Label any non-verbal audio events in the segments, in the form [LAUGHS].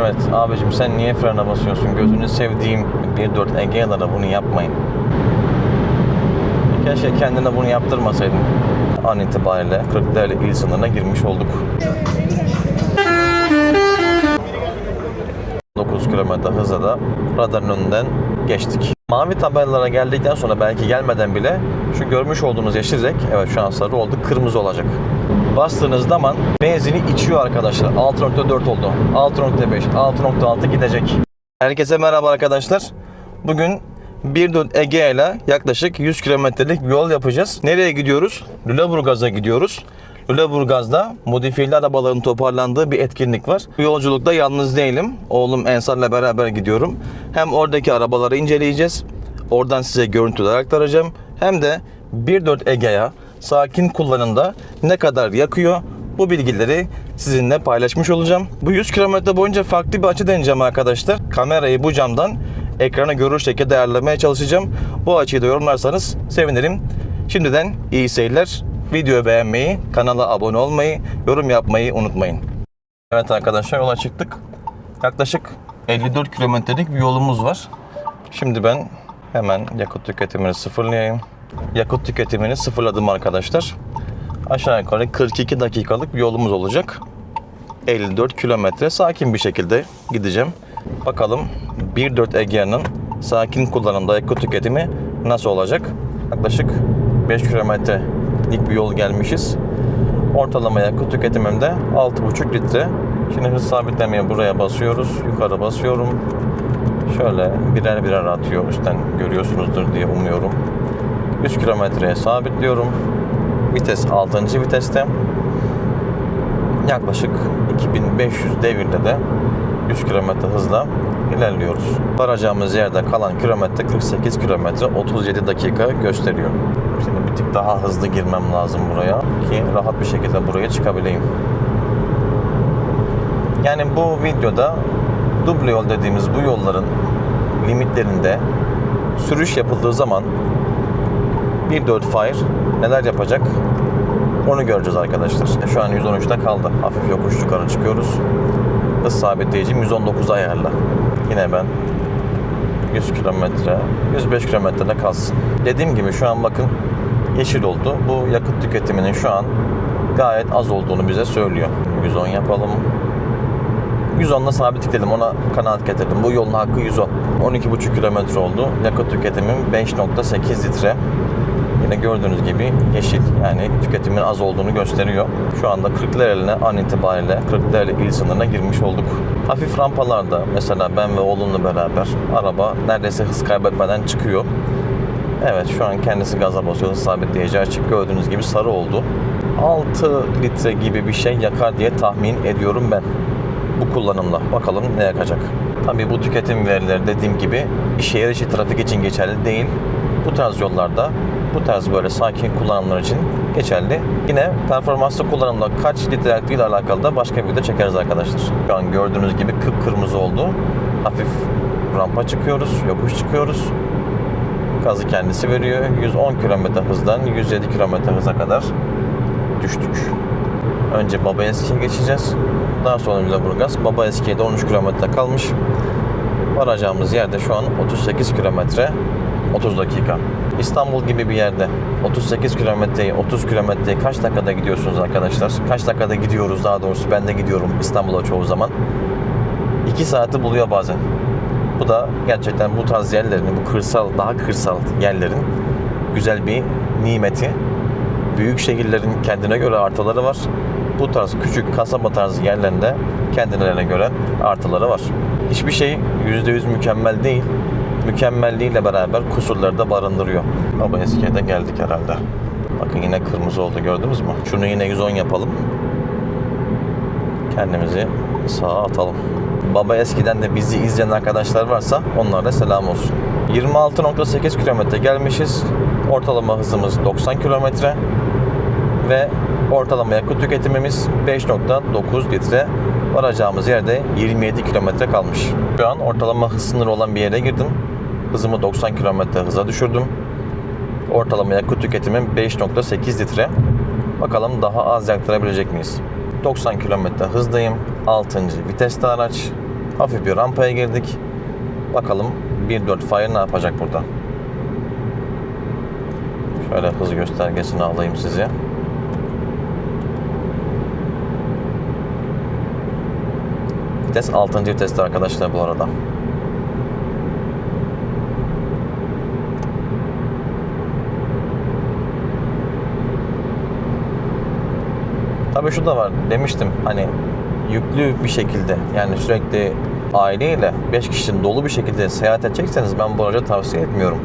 Evet abicim sen niye frene basıyorsun? Gözünü sevdiğim 1.4 Egea'lara bunu yapmayın. Keşke kendine bunu yaptırmasaydın. An itibariyle Kırklareli il sınırına girmiş olduk. 9 km hızla da radarın önünden geçtik. Mavi tabelalara geldikten sonra belki gelmeden bile şu görmüş olduğunuz yeşil renk evet şu an sarı oldu kırmızı olacak. Bastığınız zaman benzini içiyor arkadaşlar. 6.4 oldu. 6.5, 6.6 gidecek. Herkese merhaba arkadaşlar. Bugün 1.4 Ege ile yaklaşık 100 kilometrelik bir yol yapacağız. Nereye gidiyoruz? Lüleburgaz'a gidiyoruz. Lüleburgaz'da modifiyeli arabaların toparlandığı bir etkinlik var. Bu yolculukta yalnız değilim. Oğlum Ensar'la beraber gidiyorum. Hem oradaki arabaları inceleyeceğiz. Oradan size görüntüler aktaracağım. Hem de 1.4 Ege'ya sakin kullanımda ne kadar yakıyor bu bilgileri sizinle paylaşmış olacağım. Bu 100 kilometre boyunca farklı bir açı deneyeceğim arkadaşlar. Kamerayı bu camdan ekrana görür şekilde ayarlamaya çalışacağım. Bu açıyı da yorumlarsanız sevinirim. Şimdiden iyi seyirler. Videoyu beğenmeyi, kanala abone olmayı, yorum yapmayı unutmayın. Evet arkadaşlar yola çıktık. Yaklaşık 54 kilometrelik bir yolumuz var. Şimdi ben hemen yakıt tüketimini sıfırlayayım. Yakıt tüketimini sıfırladım arkadaşlar. Aşağı yukarı 42 dakikalık bir yolumuz olacak. 54 kilometre sakin bir şekilde gideceğim. Bakalım 1.4 Egea'nın sakin kullanımda yakıt tüketimi nasıl olacak? Yaklaşık 5 kilometrelik bir yol gelmişiz. Ortalama yakıt tüketimim de 6,5 litre. Şimdi hız sabitlemeye buraya basıyoruz. Yukarı basıyorum. Şöyle birer birer atıyor üstten görüyorsunuzdur diye umuyorum. 100 kilometreye sabitliyorum. Vites 6. viteste. Yaklaşık 2500 devirde de 100 km hızla ilerliyoruz. Varacağımız yerde kalan kilometre 48 kilometre 37 dakika gösteriyor. Şimdi bir tık daha hızlı girmem lazım buraya ki rahat bir şekilde buraya çıkabileyim. Yani bu videoda duble yol dediğimiz bu yolların limitlerinde sürüş yapıldığı zaman 1.4 Fire neler yapacak onu göreceğiz arkadaşlar. Şu an 113'te kaldı. Hafif yokuş yukarı çıkıyoruz. Hız sabitleyicim 119 ayarla. Yine ben 100 kilometre, 105 kilometrede kalsın. Dediğim gibi şu an bakın yeşil oldu. Bu yakıt tüketiminin şu an gayet az olduğunu bize söylüyor. 110 yapalım. 110'la sabitledim ona kanaat getirdim. Bu yolun hakkı 110. 12,5 kilometre oldu. Yakıt tüketimim 5.8 litre. Yine gördüğünüz gibi yeşil yani tüketimin az olduğunu gösteriyor. Şu anda Kırklareli'ne an itibariyle Kırklareli il sınırına girmiş olduk. Hafif rampalarda mesela ben ve oğlumla beraber araba neredeyse hız kaybetmeden çıkıyor. Evet şu an kendisi gaza basıyor. Hız sabitleyici açık. Gördüğünüz gibi sarı oldu. 6 litre gibi bir şey yakar diye tahmin ediyorum ben bu kullanımla. Bakalım ne yakacak. Tabii bu tüketim verileri dediğim gibi şehir içi trafik için geçerli değil. Bu tarz yollarda bu tarz böyle sakin kullanımlar için geçerli. Yine performanslı kullanımda kaç litre yaktığıyla alakalı da başka bir video çekeriz arkadaşlar. Şu an gördüğünüz gibi kıpkırmızı oldu. Hafif rampa çıkıyoruz, yokuş çıkıyoruz. Gazı kendisi veriyor. 110 km hızdan 107 km hıza kadar düştük. Önce Baba Eski'ye geçeceğiz. Daha sonra Lüleburgaz. Baba Eski'ye 13 kilometre kalmış. Varacağımız yerde şu an 38 kilometre 30 dakika. İstanbul gibi bir yerde 38 kilometreyi 30 kilometreyi kaç dakikada gidiyorsunuz arkadaşlar? Kaç dakikada gidiyoruz daha doğrusu ben de gidiyorum İstanbul'a çoğu zaman. 2 saati buluyor bazen. Bu da gerçekten bu tarz yerlerin, bu kırsal, daha kırsal yerlerin güzel bir nimeti. Büyük şehirlerin kendine göre artıları var. Bu tarz küçük kasaba tarzı yerlerinde kendilerine göre artıları var. Hiçbir şey %100 mükemmel değil. Mükemmelliğiyle beraber kusurları da barındırıyor. Baba eskiye de geldik herhalde. Bakın yine kırmızı oldu gördünüz mü? Şunu yine 110 yapalım. Kendimizi sağa atalım. Baba eskiden de bizi izleyen arkadaşlar varsa onlara selam olsun. 26.8 kilometre gelmişiz. Ortalama hızımız 90 kilometre ve ortalama yakıt tüketimimiz 5.9 litre. Varacağımız yerde 27 kilometre kalmış. Şu an ortalama hız sınırı olan bir yere girdim. Hızımı 90 kilometre hıza düşürdüm. Ortalama yakıt tüketimim 5.8 litre. Bakalım daha az yaktarabilecek miyiz? 90 kilometre hızdayım. 6. viteste araç. Hafif bir rampaya girdik. Bakalım 1.4 Fire ne yapacak burada? Şöyle hız göstergesini alayım size. Vites 6. viteste arkadaşlar bu arada. Tabii şu da var demiştim hani yüklü bir şekilde yani sürekli aileyle 5 kişinin dolu bir şekilde seyahat edecekseniz ben bu aracı tavsiye etmiyorum.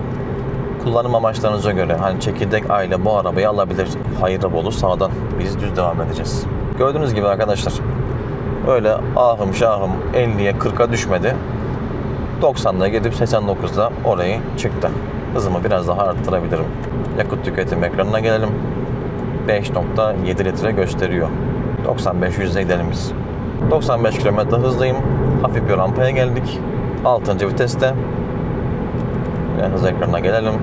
Kullanım amaçlarınıza göre hani çekirdek aile bu arabayı alabilir. Hayırlı bolu sağdan. Biz düz devam edeceğiz. Gördüğünüz gibi arkadaşlar öyle ahım şahım 50'ye 40'a düşmedi. 90'da gidip 89'da orayı çıktı. Hızımı biraz daha arttırabilirim. Yakıt tüketim ekranına gelelim. 5.7 litre gösteriyor. 95 yüzde gidelim biz. 95 km hızlıyım. Hafif bir rampaya geldik. 6. viteste. Yine hız ekranına gelelim.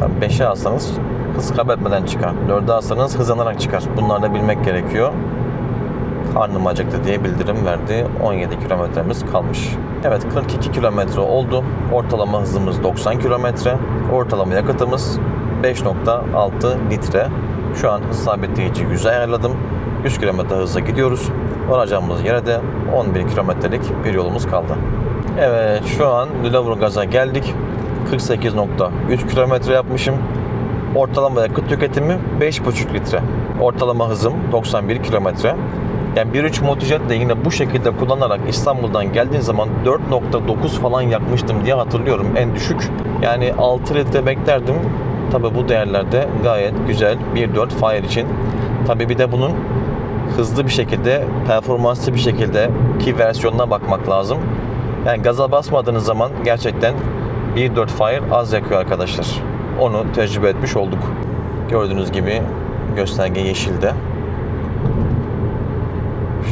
Tabii 5'e alsanız hız kaybetmeden çıkar. 4'e alsanız hızlanarak çıkar. Bunları da bilmek gerekiyor. Karnım acıktı diye bildirim verdi. 17 kilometremiz kalmış. Evet 42 kilometre oldu. Ortalama hızımız 90 kilometre. Ortalama yakıtımız 5.6 litre. Şu an hız sabitleyici 100'e ayarladım. 100 kilometre hızla gidiyoruz. Varacağımız yere de 11 kilometrelik bir yolumuz kaldı. Evet şu an Lüleburgaz'a geldik. 48.3 kilometre yapmışım. Ortalama yakıt tüketimi 5.5 litre. Ortalama hızım 91 kilometre. Yani 1.3 Multijet de yine bu şekilde kullanarak İstanbul'dan geldiğin zaman 4.9 falan yakmıştım diye hatırlıyorum en düşük. Yani 6 litre beklerdim. Tabi bu değerlerde gayet güzel 1.4 Fire için. Tabi bir de bunun hızlı bir şekilde, performanslı bir şekilde ki versiyonuna bakmak lazım. Yani gaza basmadığınız zaman gerçekten 1.4 Fire az yakıyor arkadaşlar. Onu tecrübe etmiş olduk. Gördüğünüz gibi gösterge yeşilde.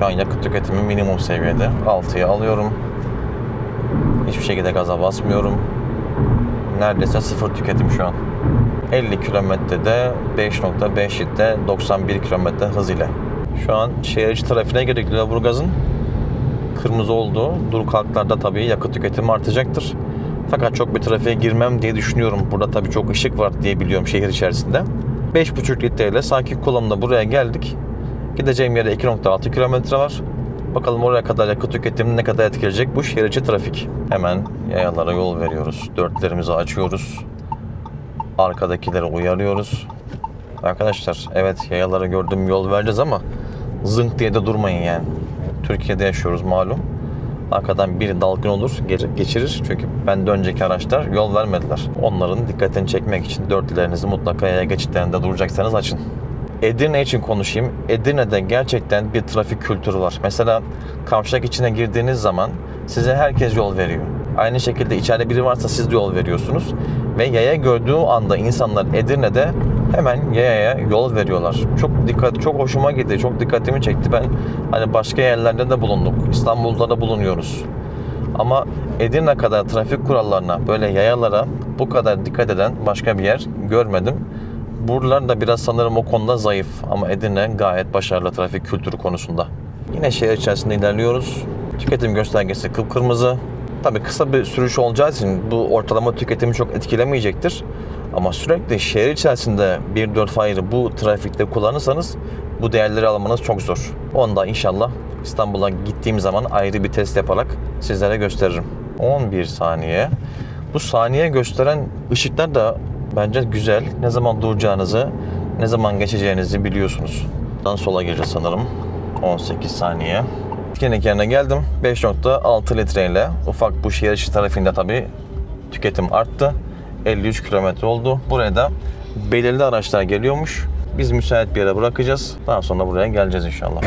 Şu an yakıt tüketimi minimum seviyede. 6'ya alıyorum. Hiçbir şekilde gaza basmıyorum. Neredeyse sıfır tüketim şu an. 50 kilometrede 5.5 litre 91 kilometre hız ile. Şu an şehir içi trafiğine girdik Lüleburgaz'ın. Kırmızı oldu. Dur kalklarda tabii yakıt tüketimi artacaktır. Fakat çok bir trafiğe girmem diye düşünüyorum. Burada tabii çok ışık var diye biliyorum şehir içerisinde. 5.5 litreyle sakin kullanımda buraya geldik. Gideceğim yere 2.6 kilometre var. Bakalım oraya kadar yakıt tüketimini ne kadar etkileyecek bu şehir içi trafik. Hemen yayalara yol veriyoruz. Dörtlerimizi açıyoruz. Arkadakileri uyarıyoruz. Arkadaşlar evet yayalara gördüğüm yol vereceğiz ama zınk diye de durmayın yani. Türkiye'de yaşıyoruz malum. Arkadan biri dalgın olur, ge- geçirir. Çünkü ben de önceki araçlar yol vermediler. Onların dikkatini çekmek için dörtlerinizi mutlaka yaya geçitlerinde duracaksanız açın. Edirne için konuşayım. Edirne'de gerçekten bir trafik kültürü var. Mesela kavşak içine girdiğiniz zaman size herkes yol veriyor. Aynı şekilde içeride biri varsa siz de yol veriyorsunuz. Ve yaya gördüğü anda insanlar Edirne'de hemen yayaya yol veriyorlar. Çok dikkat, çok hoşuma gitti, çok dikkatimi çekti. Ben hani başka yerlerde de bulunduk. İstanbul'da da bulunuyoruz. Ama Edirne kadar trafik kurallarına, böyle yayalara bu kadar dikkat eden başka bir yer görmedim. Buralar da biraz sanırım o konuda zayıf ama Edirne gayet başarılı trafik kültürü konusunda. Yine şehir içerisinde ilerliyoruz. Tüketim göstergesi kıpkırmızı. Tabii kısa bir sürüş olacağı için bu ortalama tüketimi çok etkilemeyecektir. Ama sürekli şehir içerisinde 1.4 Fire'ı bu trafikte kullanırsanız bu değerleri almanız çok zor. Onu da inşallah İstanbul'a gittiğim zaman ayrı bir test yaparak sizlere gösteririm. 11 saniye. Bu saniye gösteren ışıklar da bence güzel. Ne zaman duracağınızı, ne zaman geçeceğinizi biliyorsunuz. Dan sola gireceğiz sanırım. 18 saniye. Klinik yerine geldim. 5.6 litreyle ufak bu şehir içi tarafında tabii tüketim arttı. 53 kilometre oldu. Buraya da belirli araçlar geliyormuş. Biz müsait bir yere bırakacağız. Daha sonra buraya geleceğiz inşallah.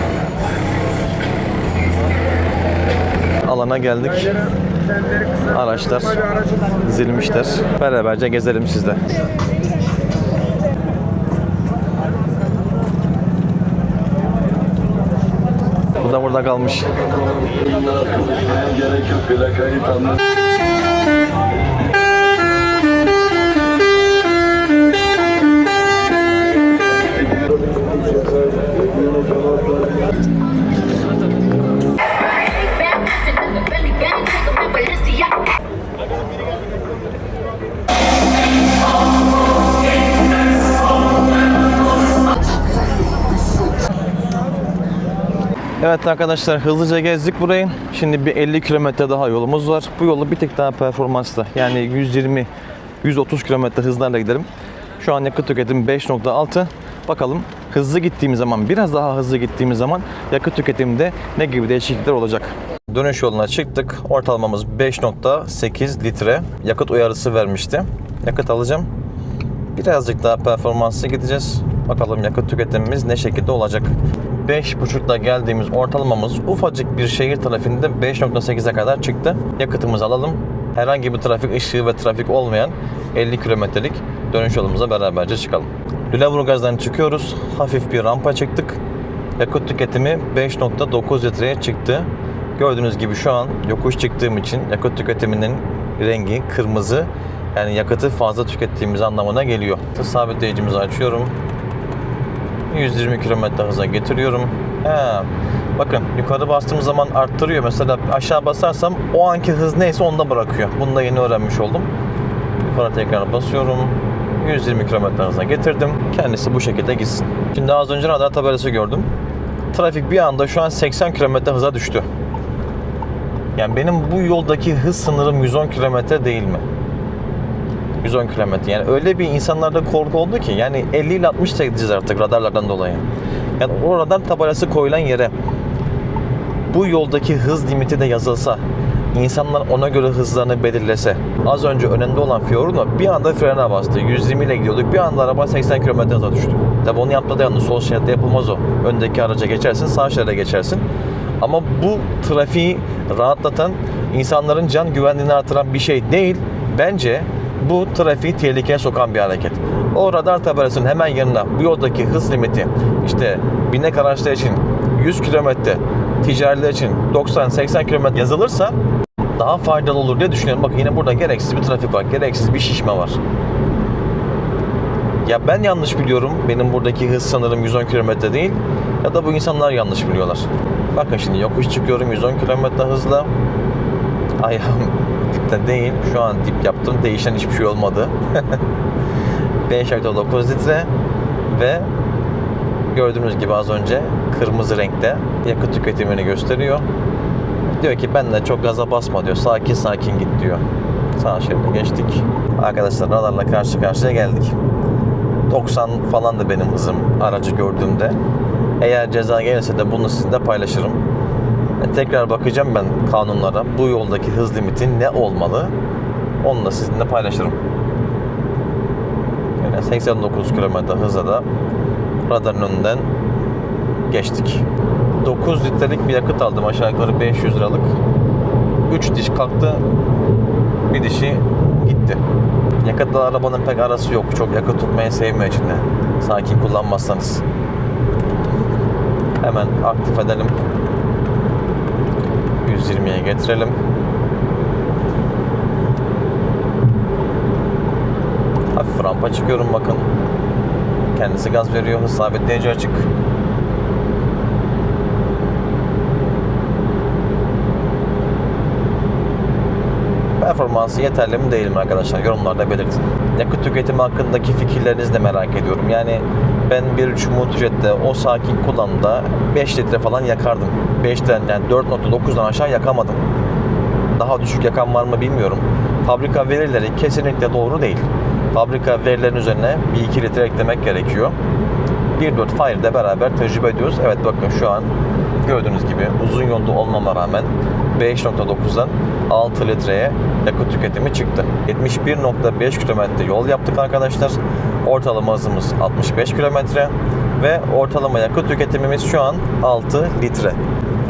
Alana geldik. Araçlar dizilmişler. Beraberce gezelim sizde. Bu da burada kalmış. Evet arkadaşlar hızlıca gezdik burayı. Şimdi bir 50 kilometre daha yolumuz var. Bu yolu bir tık daha performanslı. Yani 120 130 kilometre hızlarla gidelim. Şu an yakıt tüketim 5.6. Bakalım hızlı gittiğimiz zaman, biraz daha hızlı gittiğimiz zaman yakıt tüketiminde ne gibi değişiklikler olacak? Dönüş yoluna çıktık. Ortalamamız 5.8 litre. Yakıt uyarısı vermişti. Yakıt alacağım. Birazcık daha performanslı gideceğiz. Bakalım yakıt tüketimimiz ne şekilde olacak. 5.5'da geldiğimiz ortalamamız ufacık bir şehir trafiğinde 5.8'e kadar çıktı. Yakıtımızı alalım. Herhangi bir trafik ışığı ve trafik olmayan 50 kilometrelik dönüş yolumuza beraberce çıkalım. Lüleburgaz'dan çıkıyoruz. Hafif bir rampa çıktık. Yakıt tüketimi 5.9 litreye çıktı. Gördüğünüz gibi şu an yokuş çıktığım için yakıt tüketiminin rengi kırmızı. Yani yakıtı fazla tükettiğimiz anlamına geliyor. Sabitleyicimizi açıyorum. 120 km hıza getiriyorum. He. Bakın yukarı bastığım zaman arttırıyor. Mesela aşağı basarsam o anki hız neyse onda bırakıyor. Bunu da yeni öğrenmiş oldum. Yukarı tekrar basıyorum. 120 km hıza getirdim. Kendisi bu şekilde gitsin. Şimdi az önce radar tabelası gördüm. Trafik bir anda şu an 80 km hıza düştü. Yani benim bu yoldaki hız sınırım 110 km değil mi? 110 kilometre. Yani öyle bir insanlarda korku oldu ki yani 50 ile 60 ile gideceğiz artık radarlardan dolayı. Yani o radar tabelası koyulan yere bu yoldaki hız limiti de yazılsa insanlar ona göre hızlarını belirlese az önce önünde olan Fiorino bir anda frene bastı. 120 ile gidiyorduk. Bir anda araba 80 km hıza düştü. Tabi onu yaptı da. Sol şeritte yapılmaz o. Öndeki araca geçersin, sağ şeride geçersin. Ama bu trafiği rahatlatan, insanların can güvenliğini artıran bir şey değil. Bence bu trafiği tehlikeye sokan bir hareket. O radar tabelasının hemen yanına bu yoldaki hız limiti işte binek araçlar için 100 kilometre, ticariler için 90-80 kilometre yazılırsa daha faydalı olur diye düşünüyorum. Bak yine burada gereksiz bir trafik var, gereksiz bir şişme var. Ya ben yanlış biliyorum. Benim buradaki hız sanırım 110 kilometre değil. Ya da bu insanlar yanlış biliyorlar. Bakın şimdi yokuş çıkıyorum 110 kilometre hızla. Ayağım dipte değil. Şu an dip yaptım. Değişen hiçbir şey olmadı. [LAUGHS] 5.9 litre ve gördüğünüz gibi az önce kırmızı renkte yakıt tüketimini gösteriyor. Diyor ki ben de çok gaza basma diyor. Sakin sakin git diyor. Sağ şeride geçtik. Arkadaşlar radarla karşı karşıya geldik. 90 falan da benim hızım aracı gördüğümde. Eğer ceza gelirse de bunu sizinle paylaşırım. E, tekrar bakacağım ben kanunlara. Bu yoldaki hız limiti ne olmalı? Onu da sizinle paylaşırım. Yani 89 km hızla da radarın önünden geçtik. 9 litrelik bir yakıt aldım aşağı yukarı 500 liralık. 3 diş kalktı. Bir dişi gitti. Yakıtla arabanın pek arası yok. Çok yakıt tutmayı sevmiyor içinde. Sakin kullanmazsanız. Hemen aktif edelim. 120'ye getirelim. Hafif rampa çıkıyorum bakın. Kendisi gaz veriyor. Hız sabitleyici açık. Performansı yeterli mi değil mi arkadaşlar? Yorumlarda belirtin. Yakıt tüketimi hakkındaki fikirlerinizi de merak ediyorum. Yani ben bir 3 Multijet'te o sakin kullanımda 5 litre falan yakardım. 5'ten yani 4.9'dan aşağı yakamadım. Daha düşük yakan var mı bilmiyorum. Fabrika verileri kesinlikle doğru değil. Fabrika verilerinin üzerine 1-2 litre eklemek gerekiyor. 1.4 Fire'de beraber tecrübe ediyoruz. Evet bakın şu an gördüğünüz gibi uzun yolda olmama rağmen 5.9'dan 6 litreye yakıt tüketimi çıktı. 71.5 kilometre yol yaptık arkadaşlar. Ortalama hızımız 65 kilometre ve ortalama yakıt tüketimimiz şu an 6 litre.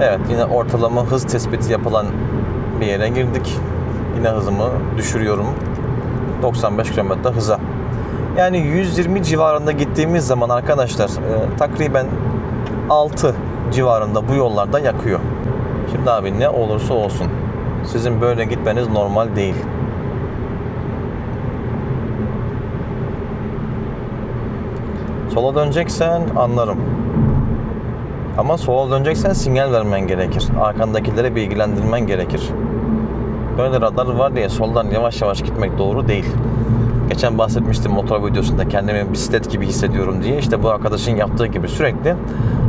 Evet yine ortalama hız tespiti yapılan bir yere girdik. Yine hızımı düşürüyorum. 95 kilometre hıza. Yani 120 civarında gittiğimiz zaman arkadaşlar e, takriben 6 civarında bu yollarda yakıyor. Şimdi abi ne olursa olsun sizin böyle gitmeniz normal değil. Sola döneceksen anlarım. Ama sola döneceksen sinyal vermen gerekir. Arkandakilere bilgilendirmen gerekir. Böyle radar var diye soldan yavaş yavaş gitmek doğru değil. Geçen bahsetmiştim motor videosunda kendimi bisiklet gibi hissediyorum diye. İşte bu arkadaşın yaptığı gibi sürekli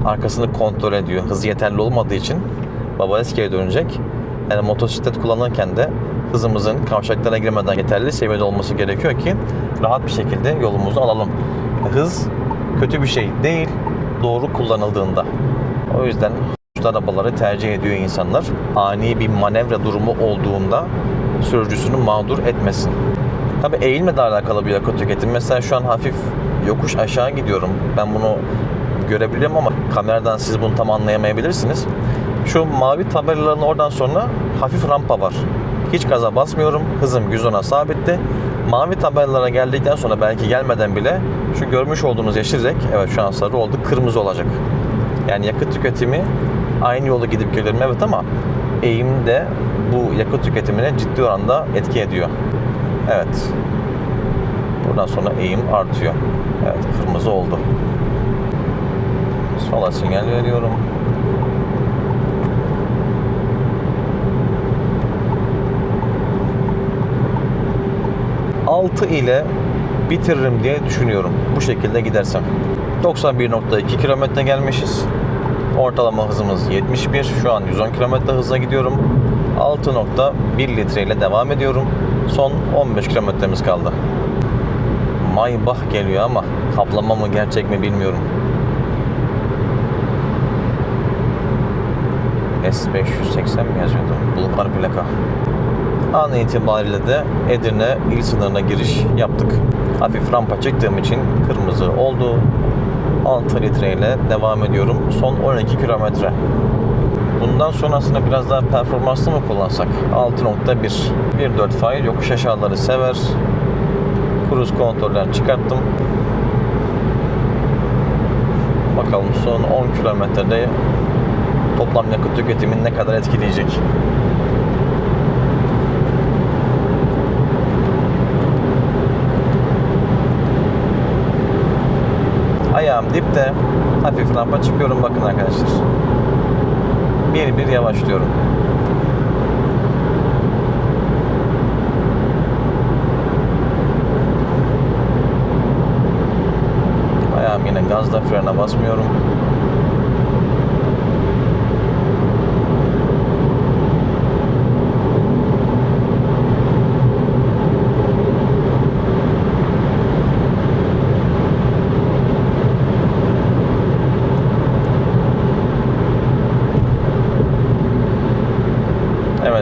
arkasını kontrol ediyor. Hızı yeterli olmadığı için baba eskiye dönecek. Yani motosiklet kullanırken de hızımızın kavşaklara girmeden yeterli seviyede olması gerekiyor ki rahat bir şekilde yolumuzu alalım. Hız kötü bir şey değil doğru kullanıldığında. O yüzden arabaları tercih ediyor insanlar. Ani bir manevra durumu olduğunda sürücüsünü mağdur etmesin. Tabi eğilme de alakalı bir yakıt tüketim. Mesela şu an hafif yokuş aşağı gidiyorum. Ben bunu görebiliyorum ama kameradan siz bunu tam anlayamayabilirsiniz. Şu mavi tabelaların oradan sonra hafif rampa var. Hiç gaza basmıyorum. Hızım 110'a sabitti. Mavi tabelalara geldikten sonra belki gelmeden bile şu görmüş olduğunuz yeşil renk evet şu an sarı oldu kırmızı olacak. Yani yakıt tüketimi aynı yolu gidip gelirim evet ama eğim de bu yakıt tüketimine ciddi oranda etki ediyor. Evet. Buradan sonra eğim artıyor. Evet kırmızı oldu. Sola sinyal veriyorum. Altı ile bitiririm diye düşünüyorum. Bu şekilde gidersem. 91.2 kilometre gelmişiz. Ortalama hızımız 71. Şu an 110 kilometre hızla gidiyorum. 6.1 litre ile devam ediyorum. Son 15 kilometremiz kaldı. Maybach geliyor ama kaplama mı gerçek mi bilmiyorum. S580 mi yazıyordu? Bulgar plaka. An itibariyle de Edirne il sınırına giriş yaptık. Hafif rampa çıktığım için kırmızı oldu. 6 litre ile devam ediyorum. Son 12 kilometre. Bundan sonrasında biraz daha performanslı mı kullansak? 6.1 1.4 fire yokuş aşağıları sever. Cruise kontrolden çıkarttım. Bakalım son 10 kilometrede toplam yakıt tüketimin ne kadar etkileyecek? Ayağım dipte. Hafif rampa çıkıyorum bakın arkadaşlar. Bir bir yavaşlıyorum. Ayağım yine gazda frene basmıyorum.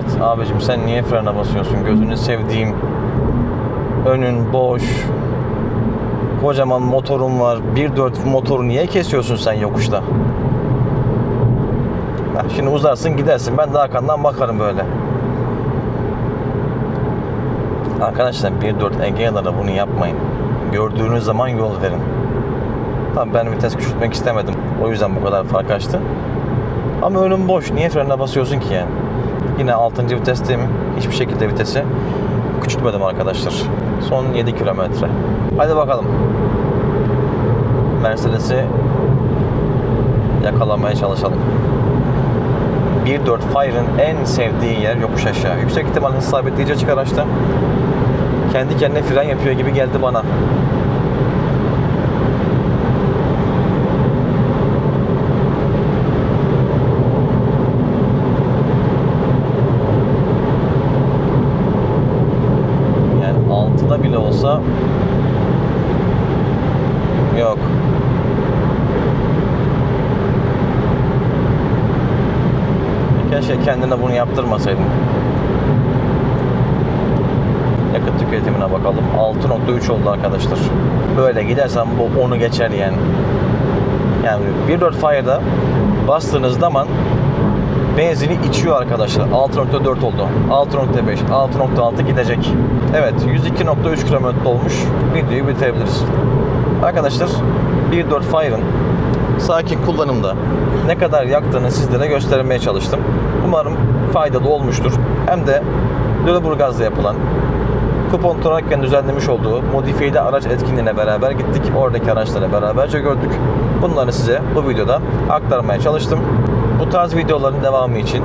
Evet abicim sen niye frene basıyorsun? Gözünü sevdiğim. Önün boş. Kocaman motorun var. 1.4 motoru niye kesiyorsun sen yokuşta? Heh, şimdi uzarsın gidersin. Ben de arkandan bakarım böyle. Arkadaşlar 1.4 Egea'lara bunu yapmayın. Gördüğünüz zaman yol verin. Tamam ben vites küçültmek istemedim. O yüzden bu kadar fark açtı. Ama önüm boş. Niye frene basıyorsun ki yani? Yine 6. vitesteyim. Hiçbir şekilde vitesi küçültmedim arkadaşlar. Son 7 kilometre. Hadi bakalım. Mercedes'i yakalamaya çalışalım. 1.4 Fire'ın en sevdiği yer yokuş aşağı. Yüksek ihtimal hız sabitleyici açık araçta. Kendi kendine fren yapıyor gibi geldi bana. Yani 6'da bile olsa yok. Keşke kendine bunu yaptırmasaydım. Yakıt tüketimine bakalım. 6.3 oldu arkadaşlar. Böyle gidersem bu 10'u geçer yani. Yani 1.4 Fire'da bastığınız zaman benzini içiyor arkadaşlar. 6.4 oldu. 6.5, 6.6 gidecek. Evet 102.3 kilometre olmuş. Videoyu bitirebiliriz. Arkadaşlar 1.4 Fire'ın sakin kullanımda ne kadar yaktığını sizlere göstermeye çalıştım. Umarım faydalı olmuştur. Hem de Lüleburgaz'da yapılan kupon tutarak düzenlemiş olduğu modifiyeli araç etkinliğine beraber gittik. Oradaki araçları beraberce gördük. Bunları size bu videoda aktarmaya çalıştım. Bu tarz videoların devamı için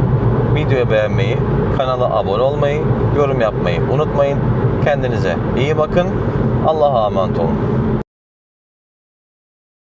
videoyu beğenmeyi, kanala abone olmayı, yorum yapmayı unutmayın. Kendinize iyi bakın. Allah'a emanet olun.